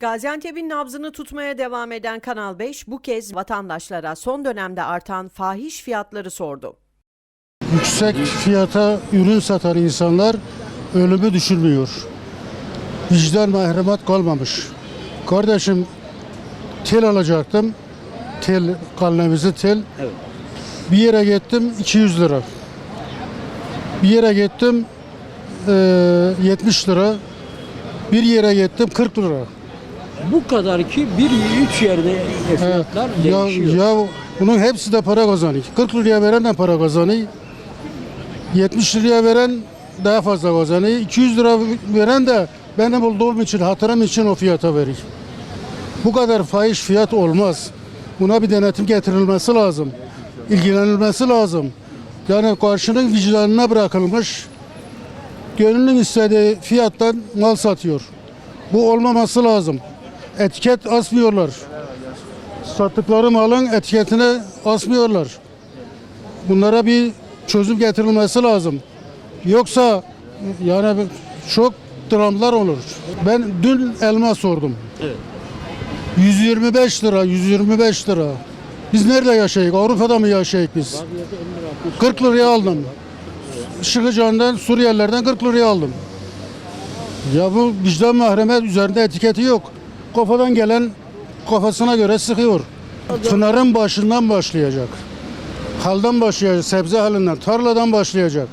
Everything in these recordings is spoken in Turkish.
Gaziantep'in nabzını tutmaya devam eden Kanal 5 bu kez vatandaşlara son dönemde artan fahiş fiyatları sordu. Yüksek fiyata ürün satan insanlar ölümü düşünmüyor. Vicdan mahremat kalmamış. Kardeşim tel alacaktım. Tel, kalnemizi tel. Evet. Bir yere gittim 200 lira. Bir yere gittim eee, 70 lira. Bir yere gittim 40 lira. Bu kadar ki bir üç yerde fiyatlar Ya, değişiyor. ya bunun hepsi de para kazanıyor. 40 liraya veren de para kazanıyor. 70 liraya veren daha fazla kazanıyor. 200 lira veren de benim olduğum için, hatırım için o fiyata veriyor. Bu kadar fahiş fiyat olmaz. Buna bir denetim getirilmesi lazım. İlgilenilmesi lazım. Yani karşının vicdanına bırakılmış. Gönlünün istediği fiyattan mal satıyor. Bu olmaması lazım. Etiket asmıyorlar sattıkları malın etiketine asmıyorlar. Bunlara bir çözüm getirilmesi lazım. Yoksa yani çok dramlar olur. Ben dün elma sordum. Evet. 125 lira, 125 lira. Biz nerede yaşayık? Avrupa'da mı yaşayık biz? 40 liraya aldım. Şıkıcan'dan, Suriyelilerden 40 liraya aldım. Ya bu vicdan mahremet üzerinde etiketi yok. Kafadan gelen kafasına göre sıkıyor. Pınarın başından başlayacak. Haldan başlayacak, sebze halinden, tarladan başlayacak.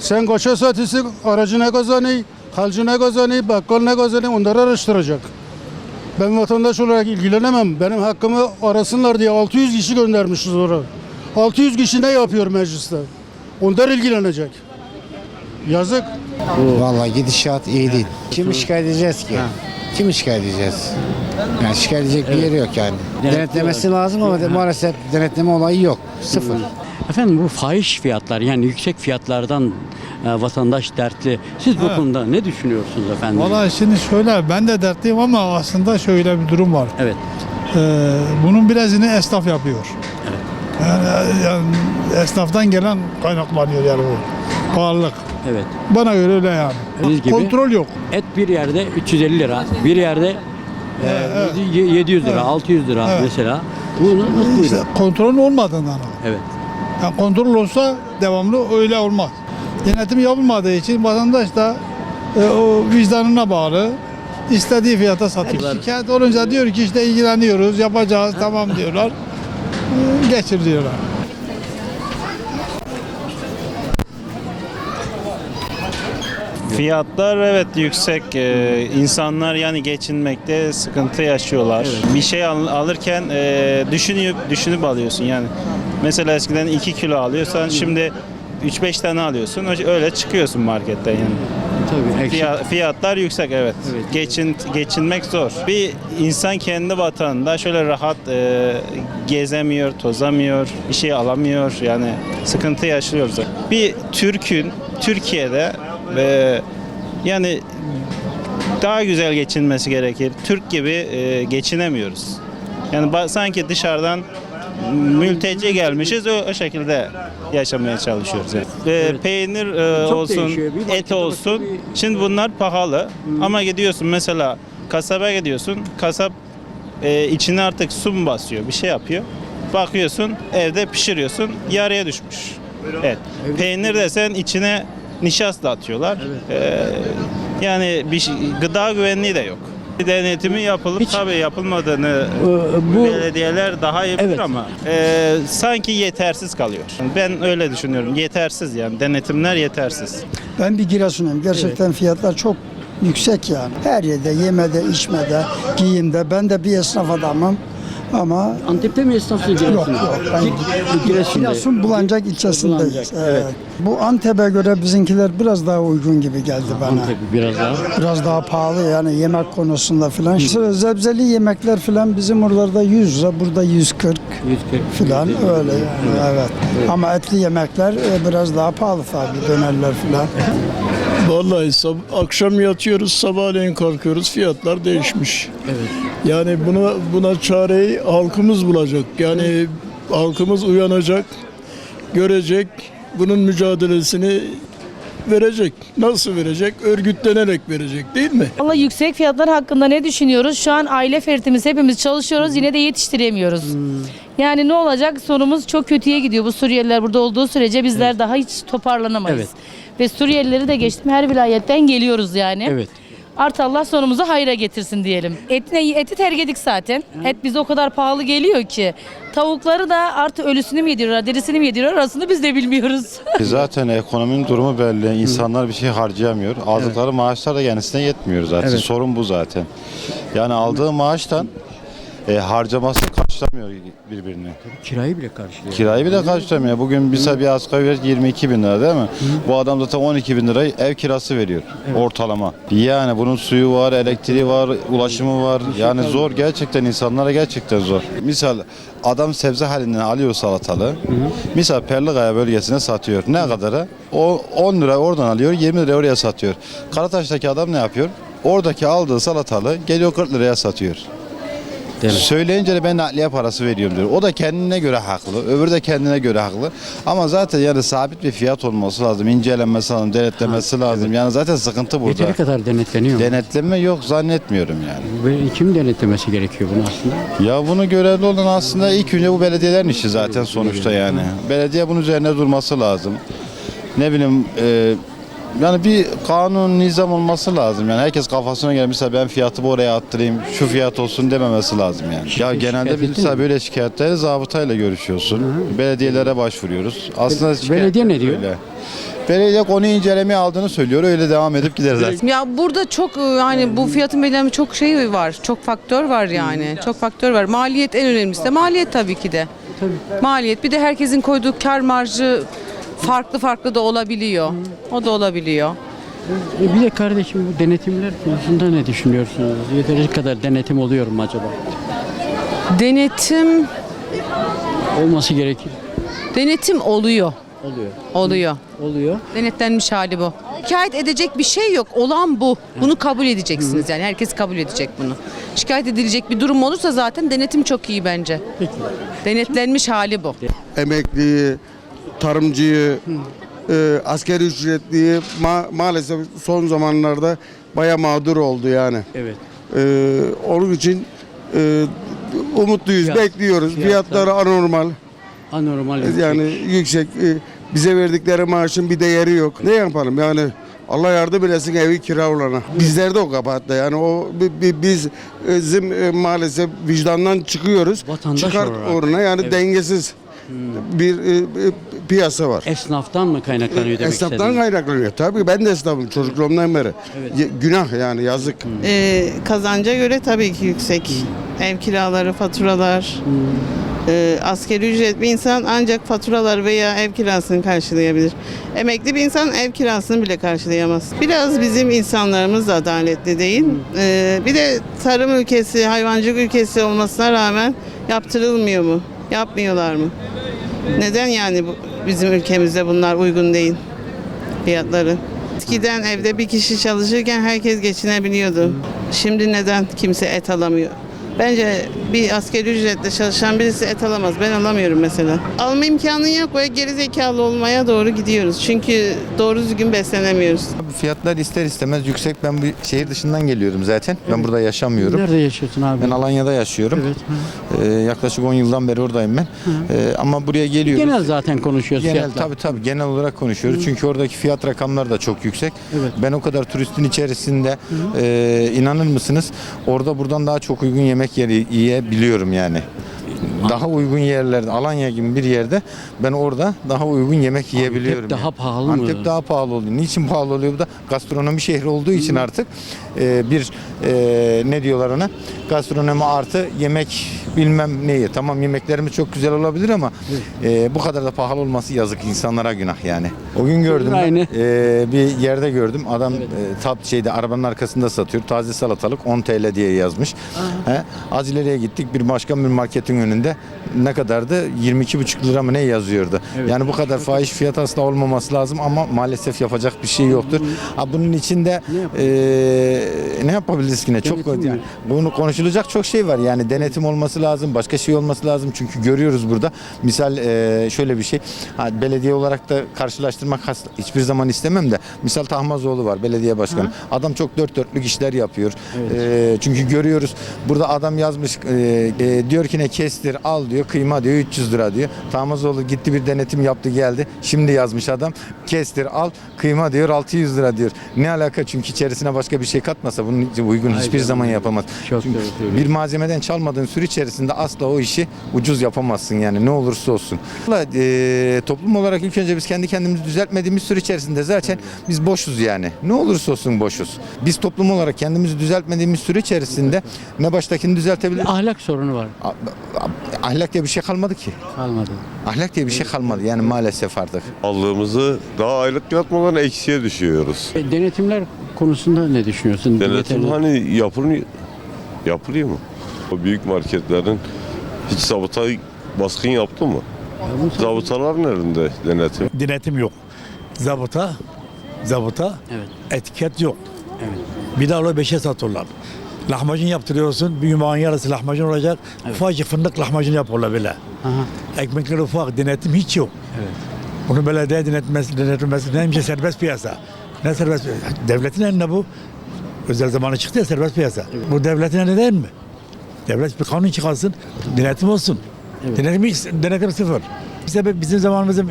Sen kaça satıyorsun, aracı ne kazanıyor, halcı ne kazanıyor, bakkal ne kazanıyor onları araştıracak. Ben vatandaş olarak ilgilenemem. Benim hakkımı arasınlar diye 600 kişi göndermişiz oraya. 600 kişi ne yapıyor mecliste? Onlar ilgilenecek. Yazık. Vallahi gidişat iyi değil. Kimi şikayet edeceğiz ki? Kimi şikayet edeceğiz? Yani şikayet edecek bir yeri yok yani. Denetlemesi lazım ama de- maalesef denetleme olayı yok. Sıfır. Efendim bu fahiş fiyatlar yani yüksek fiyatlardan e, vatandaş dertli. Siz bu konuda ne düşünüyorsunuz efendim? Valla şimdi şöyle ben de dertliyim ama aslında şöyle bir durum var. Evet. Ee, bunun birazını esnaf yapıyor. Yani, yani esnaftan gelen kaynaklanıyor yani bu pahalılık. Evet. Bana göre öyle yani. Dediğiniz gibi- Kontrol yok. Et bir yerde 350 lira, bir yerde e, evet. yedi- 700 lira, Evet. 600 lira Evet. mesela. Bu nasıl İşte buyurun? kontrolün olmadığından. Evet. Yani kontrol olsa devamlı öyle olmaz. Denetim yapılmadığı için vatandaş da e, o vicdanına bağlı istediği fiyata satıyor. Şikayet olunca diyor ki işte ilgileniyoruz, yapacağız, tamam diyorlar. Geçir diyorlar. Fiyatlar evet yüksek. Ee, insanlar yani geçinmekte sıkıntı yaşıyorlar. Bir şey al- alırken e, düşünüp düşünüp alıyorsun yani. Mesela eskiden 2 kilo alıyorsan şimdi 3-5 tane alıyorsun. Öyle çıkıyorsun marketten yani. Tabii. Fiya- Fiyatlar yüksek evet. Evet. Geçin geçinmek zor. Bir insan kendi vatanında şöyle rahat e, gezemiyor, tozamıyor, bir şey alamıyor. Yani sıkıntı yaşıyoruz. Bir Türk'ün Türkiye'de e, yani daha güzel geçinmesi gerekir. Türk gibi e, geçinemiyoruz. Yani sanki dışarıdan mülteci gelmişiz o, o şekilde yaşamaya çalışıyoruz. Yani. E, Peynir e, Çok olsun, et olsun. bir- Şimdi bunlar pahalı ama gidiyorsun mesela kasaba gidiyorsun. Kasap e, içine artık su mu basıyor, bir şey yapıyor. Bakıyorsun evde pişiriyorsun yarıya düşmüş. Evet. Peynir desen içine nişasta atıyorlar. E, yani bir şey- gıda güvenliği de yok. Denetimi yapılıp Hiç- tabii yapılmadığını Ee, bu belediyeler daha iyi bilir Evet. ama e, sanki yetersiz kalıyor. Ben öyle düşünüyorum. Yetersiz yani denetimler yetersiz. Ben bir Giresun'um. Gerçekten fiyatlar çok yüksek yani. Her yerde, yemede, içmede, giyimde. Ben de bir esnaf adamım. Ama Antep'te mi esnafsınız? yok Giresun'da? yok. Ben Gi- Giresun'da. Giresun Bulancak ilçesindeyiz. Bulancak, Evet. Bu Antep'e göre bizimkiler biraz daha uygun gibi geldi bana. Antep biraz daha. Biraz daha pahalı yani yemek konusunda filan. Mesela zebzeli yemekler filan bizim oralarda 100 lira, burada 140 140 filan öyle yani evet. Ama etli yemekler e, biraz daha pahalı tabii dönerler filan. Vallahi sab- akşam yatıyoruz, sabahleyin kalkıyoruz, fiyatlar değişmiş. Evet. Yani buna buna çareyi halkımız bulacak. Yani halkımız uyanacak, görecek, bunun mücadelesini verecek. Nasıl verecek? Örgütlenerek verecek değil mi? Valla yüksek fiyatlar hakkında ne düşünüyoruz? Şu an aile fertimiz hepimiz çalışıyoruz yine de yetiştiremiyoruz. Yani ne olacak? Sonumuz çok kötüye gidiyor. Bu Suriyeliler burada olduğu sürece bizler daha hiç toparlanamayız. Evet. Ve Suriyelileri de geçtim her vilayetten geliyoruz yani. Evet. Artı Allah sonumuzu hayra getirsin diyelim. Etine, eti tergedik zaten. Et bize o kadar pahalı geliyor ki. Tavukları da artı ölüsünü mü yediriyorlar, derisini mi yediriyorlar arasını biz de bilmiyoruz. Zaten ekonominin durumu belli. İnsanlar bir şey harcayamıyor. Aldıkları maaşlar da kendisine yetmiyor zaten. Evet. Sorun bu zaten. Yani aldığı maaştan e, harcaması karşılamıyor birbirini. Kirayı bile karşılıyor. Kirayı bile karşılamıyor. Bugün mesela bir asgari ücret 22 bin lira değil mi? Bu adam zaten 12 bin lirayı ev kirası veriyor ortalama. Yani bunun suyu var, elektriği var, ulaşımı var. Yani zor gerçekten insanlara gerçekten zor. Misal adam sebze halinden alıyor salatalığı. Misal Perlikaya bölgesine satıyor. Ne kadara? O 10 lira oradan alıyor, 20 lira oraya satıyor. Karataş'taki adam ne yapıyor? Oradaki aldığı salatalığı geliyor 40 liraya satıyor. Değil mi? Söyleyince de ben nakliye parası veriyorum diyor. O da kendine göre haklı. Öbürü de kendine göre haklı. Ama zaten yani sabit bir fiyat olması lazım. incelenmesi lazım, denetlemesi lazım. Yani zaten sıkıntı burada. Yeteri kadar denetleniyor mu? Denetleme yok zannetmiyorum yani. Ve Kim denetlemesi gerekiyor bunu aslında? Ya bunu görevli olan aslında ilk önce bu belediyelerin işi zaten sonuçta yani. Belediye bunun üzerine durması lazım. Ne bileyim e, yani bir kanun nizam olması lazım. Yani herkes kafasına göre mesela ben fiyatı oraya attırayım, şu fiyat olsun dememesi lazım yani. Ya genelde biz mesela mi? böyle şikayetleri zabıtayla görüşüyorsun. Belediyelere başvuruyoruz. Aslında şikayet belediye ne diyor? böyle. Belediye konuyu incelemeye aldığını söylüyor. Öyle devam edip gider zaten. Ya burada çok e, yani bu fiyatın belirlenme çok şey var. Çok faktör var yani. Çok faktör var. Maliyet en önemlisi de maliyet tabii ki de. Maliyet bir de herkesin koyduğu kar marjı farklı farklı da olabiliyor. O da olabiliyor. E bir de kardeşim bu denetimler konusunda ne düşünüyorsunuz? Yeteri kadar denetim oluyor mu acaba? Denetim Olması gerekir. denetim oluyor. Oluyor. Oluyor. Oluyor. Denetlenmiş hali bu. Şikayet edecek bir şey yok. Olan bu. Bunu kabul edeceksiniz yani. Herkes kabul edecek bunu. Şikayet edilecek bir durum olursa zaten denetim çok iyi bence. Peki. Denetlenmiş hali bu. emekliyi, tarımcıyı, e, askeri ücretliyi ma- maalesef son zamanlarda baya mağdur oldu yani. Evet. E, onun için e, umutluyuz, Fiyat- bekliyoruz. fiyatlar- Fiyatları anormal, Anormal. yani yüksek. E, bize verdikleri maaşın bir değeri yok. Ne yapalım yani? Allah yardım eylesin evi kira olana. Bizlerde o kabahatte yani o bi- bi- biz e, bizim e, maalesef vicdandan çıkıyoruz. Vatandaş Çıkart olarak. uğruna yani Evet. Hmm. dengesiz bir e, e, piyasa var. Esnaftan mı kaynaklanıyor demek Esnaftan istediniz? kaynaklanıyor. Tabii ben de esnafım çocukluğumdan beri. Y- Günah yani yazık. Ee, kazanca göre tabii ki yüksek. Ev kiraları, faturalar. Ee, askeri ücret bir insan ancak faturalar veya ev kirasını karşılayabilir. Emekli bir insan ev kirasını bile karşılayamaz. Biraz bizim insanlarımız da adaletli değil. Ee, bir de tarım ülkesi, hayvancılık ülkesi olmasına rağmen yaptırılmıyor mu? Yapmıyorlar mı? Neden yani bu, bizim ülkemizde bunlar uygun değil fiyatları? Eskiden evde bir kişi çalışırken herkes geçinebiliyordu. Şimdi neden kimse et alamıyor? Bence bir asgari ücretle çalışan birisi et alamaz. Ben alamıyorum mesela. Alma imkanı yok ve geri zekalı olmaya doğru gidiyoruz. Çünkü doğru düzgün beslenemiyoruz. Fiyatlar ister istemez yüksek. Ben bu şehir dışından geliyorum zaten. Ben burada yaşamıyorum. Nerede yaşıyorsun abi? Ben Alanya'da yaşıyorum. Evet. Ee, yaklaşık 10 yıldan beri oradayım ben. Ee, ama buraya geliyoruz. Genel zaten konuşuyoruz Genel fiyatlar. tabii tabii genel olarak konuşuyoruz. Çünkü oradaki fiyat rakamları da çok yüksek. Evet. Ben o kadar turistin içerisinde e, inanır mısınız? Orada buradan daha çok uygun yemek yeri yiyebiliyorum yani. Daha uygun yerlerde Alanya gibi bir yerde ben orada daha uygun yemek yiyebiliyorum. daha yani. pahalı mı? Antep daha pahalı oluyor. Niçin pahalı oluyor bu da? Gastronomi şehri olduğu için artık e, bir e, ne diyorlar ona? Gastronomi artı yemek bilmem neyi. Tamam yemeklerimiz çok güzel olabilir ama e, bu kadar da pahalı olması yazık insanlara günah yani. O gün gördüm ben, e, bir yerde gördüm. Adam e, tab şeyde arabanın arkasında satıyor. Taze salatalık 10 TL diye yazmış. He, az ileriye gittik bir başka bir marketin önünde de ne kadardı? 22,5 lira mı ne yazıyordu? Yani bu kadar fahiş fiyat asla olmaması lazım ama maalesef yapacak bir şey yoktur. Ha, bunun içinde eee, ne yapabiliriz ki ne? Çok yani, bunu konuşulacak çok şey var. Yani denetim olması lazım, başka şey olması lazım. Çünkü görüyoruz burada. Misal eee, şöyle bir şey. Ha, belediye olarak da karşılaştırmak hiçbir zaman istemem de. Misal Tahmazoğlu var belediye başkanı. Adam çok dört dörtlük işler yapıyor. Eee, çünkü görüyoruz. Burada adam yazmış eee, eee, diyor ki ne kestir al diyor. Kıyma diyor 300 lira diyor. Tahmazoğlu gitti bir denetim yaptı geldi. Şimdi yazmış adam. Kestir al kıyma diyor 600 lira diyor. Ne alaka çünkü içerisine başka bir şey katmasa bunun uygun hiçbir zaman yapamaz. Çok Çünkü doğru bir malzemeden çalmadığın sürü içerisinde asla o işi ucuz yapamazsın yani ne olursa olsun. Eee, toplum olarak ilk önce biz kendi kendimizi düzeltmediğimiz süre içerisinde zaten biz boşuz yani. Ne olursa olsun boşuz. Biz toplum olarak kendimizi düzeltmediğimiz süre içerisinde ne baştakini düzeltebiliriz. Ahlak sorunu var. A- a- Ahlak diye bir şey kalmadı ki. Kalmadı. Ahlak diye bir şey kalmadı yani maalesef artık. Aldığımızı daha aylık yatmadan eksiye düşüyoruz. E, denetimler konusunda ne düşünüyorsun? Denetim Yeterli- hani yapılıyor, yapılıyor mu? O büyük marketlerin hiç zabıta baskın yaptı mı? Zabıtaların elinde denetim. Denetim yok. Zabıta, zabıta, Evet. etiket yok. Evet. Bir daha öyle beşe satıyorlar. Lahmacun yaptırıyorsun, bir yumağın yarısı lahmacun olacak. Ufacık fındık lahmacun yapıyorlar böyle. Aha. Ekmekler ufak, denetim hiç yok. Evet. Bunu belediye denetmesi, denetilmesi neymiş serbest piyasa. Ne serbest piyasa? Devletin elinde bu. Özel zamanı çıktı ya serbest piyasa. Bu devletin elinde değil mi? Devlet bir kanun çıkarsın, denetim olsun. Evet. Denetim, hiç- denetim sıfır. Bir sebep bizim zamanımızda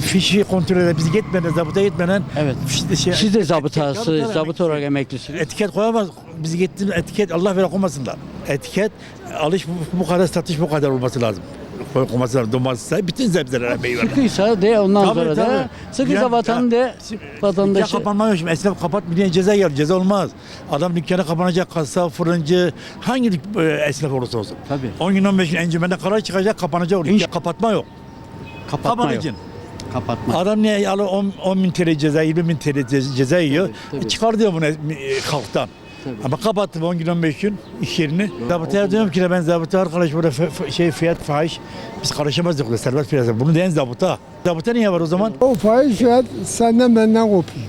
fişi kontrol eden, bizi gitmeden, zabıta gitmeden Evet. fişte şey, Siz de zabıtası, zabıta olarak emeklisiniz. Etiket koyamaz. Biz gittiğimiz etiket Allah vere koymasınlar. Etiket alış bu, bu kadar satış bu kadar olması lazım. Koy- Koyması lazım. Domates, bütün sebzeler meyveler. Sıkıysa de ondan Tabii, sonra da tabii. sıkıysa Ya- vatan ya- de vatandaşı. kapanma yok şimdi. Esnaf kapat bir diye ceza yer. Ceza olmaz. Adam dükkanı kapanacak. Kasa, fırıncı, hangi e, esnaf olursa olsun. Tabii. 10 gün 15 gün encümende karar çıkacak kapanacak. İnş- kapatma yok. Kapatma yok. Kapanacaksın. Kapatma. Adam niye alır 10, 10 bin TL ceza, 20 bin TL ce- ceza yiyor. tabii. Çıkar diyor bunu e, halktan. Tabii. Ama kapattım 10 gün 15 gün iş yerini. Zabıtaya diyorum ki ben zabıta arkadaş burada şey fiyat fahiş biz karışamazdık burada serbest piyasa. Bunu diyen zabıta. Zabıta niye var o zaman? O fahiş fiyat senden benden kopuyor.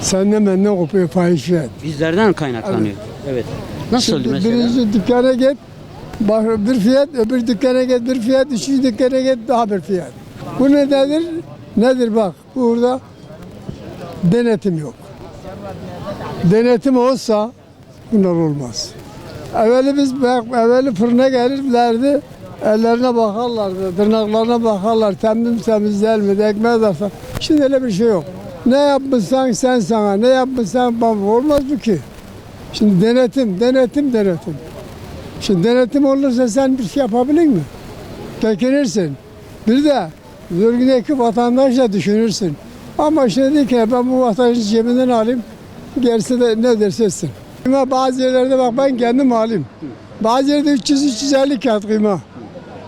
Senden benden kopuyor fahiş fiyat. Bizlerden kaynaklanıyor. Evet. Nasıl Şimdi mesela? birinci dükkana git, bir fiyat, öbür dükkana git bir fiyat, üçüncü dükkana git daha bir fiyat. Bu nedendir? Nedir bak burada denetim yok. Denetim olsa bunlar olmaz. Evveli biz bak, evveli fırına gelirlerdi, ellerine bakarlardı, tırnaklarına bakarlar, temiz temiz değil mi, ekmeğe dersen. Şimdi öyle bir şey yok. Ne yapmışsan sen sana, ne yapmışsan bana olmaz bu ki. Şimdi denetim, denetim, denetim. Şimdi denetim olursa sen bir şey yapabilir mi? Tekinirsin. Bir de bölgedeki vatandaşla düşünürsün. Ama şimdi dedi ki ben bu vatandaşın cebinden alayım. Gerisi de ne derse etsin. Kıyma bazı yerlerde bak ben kendim alayım. Bazı yerde 300-350 kağıt kıyma.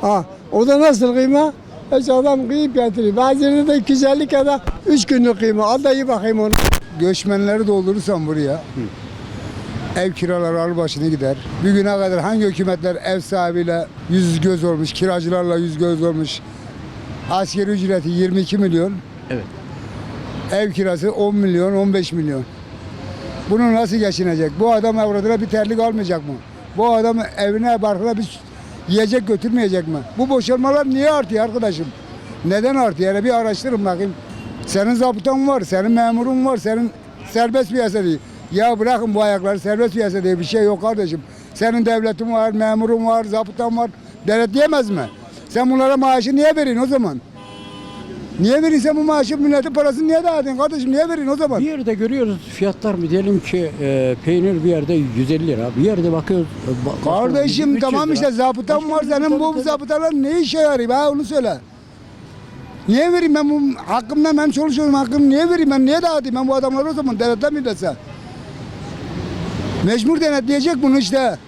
Ha, o da nasıl kıyma? Hiç adam kıyıp getiriyor. Bazı yerde de 250 kağıda 3 günlük kıyma. Al da iyi bakayım onu. Göçmenleri doldurursan buraya ev kiraları al başını gider. Bir güne kadar hangi hükümetler ev sahibiyle yüz göz olmuş, kiracılarla yüz göz olmuş. Askeri ücreti 22 milyon. Evet. Ev kirası 10 milyon, 15 milyon. Bunu nasıl geçinecek? Bu adam avradına bir terlik almayacak mı? Bu adam evine barkına bir yiyecek götürmeyecek mi? Bu boşalmalar niye artıyor arkadaşım? Neden artıyor? Yani bir araştırın bakayım. Senin zabıtan var, senin memurun var, senin serbest piyasa değil. Ya bırakın bu ayakları serbest piyasa diye bir şey yok kardeşim. Senin devletin var, memurun var, zabıtan var. Devlet diyemez mi? Sen bunlara maaşı niye veriyorsun o zaman? Niye veriyorsun sen bu maaşı milletin parasını niye dağıtıyorsun kardeşim? Niye veriyorsun o zaman? Bir yerde görüyoruz fiyatlar mı diyelim ki e, peynir bir yerde 150 lira. Bir yerde bakıyoruz. e, ba- Kardeşim 300 tamam işte zabıtan var senin bu zabıtalar ne işe yarıyor ha onu söyle. Niye vereyim ben bu hakkımdan ben çalışıyorum hakkımı niye vereyim ben niye dağıtayım ben bu adamları o zaman devletten mi dese? Mecbur denetleyecek bunu işte.